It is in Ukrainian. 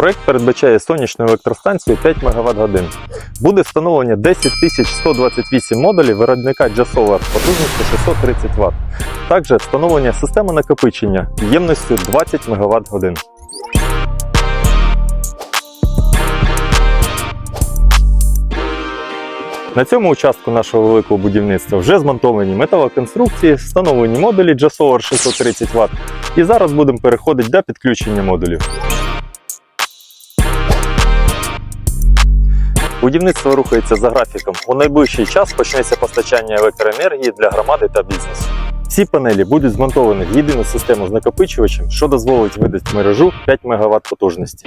Проект передбачає сонячну електростанцію 5 МВт годин. Буде встановлення 10 128 модулів виробника Jasolar потужністю 630 Вт. Також встановлення системи накопичення ємністю 20 МВт годин. На цьому участку нашого великого будівництва вже змонтовані металоконструкції, встановлені модулі Jasolar 630 Вт. І зараз будемо переходити до підключення модулів. Будівництво рухається за графіком. У найближчий час почнеться постачання електроенергії для громади та бізнесу. Всі панелі будуть змонтовані в єдину систему з накопичувачем, що дозволить видати мережу 5 МВт потужності.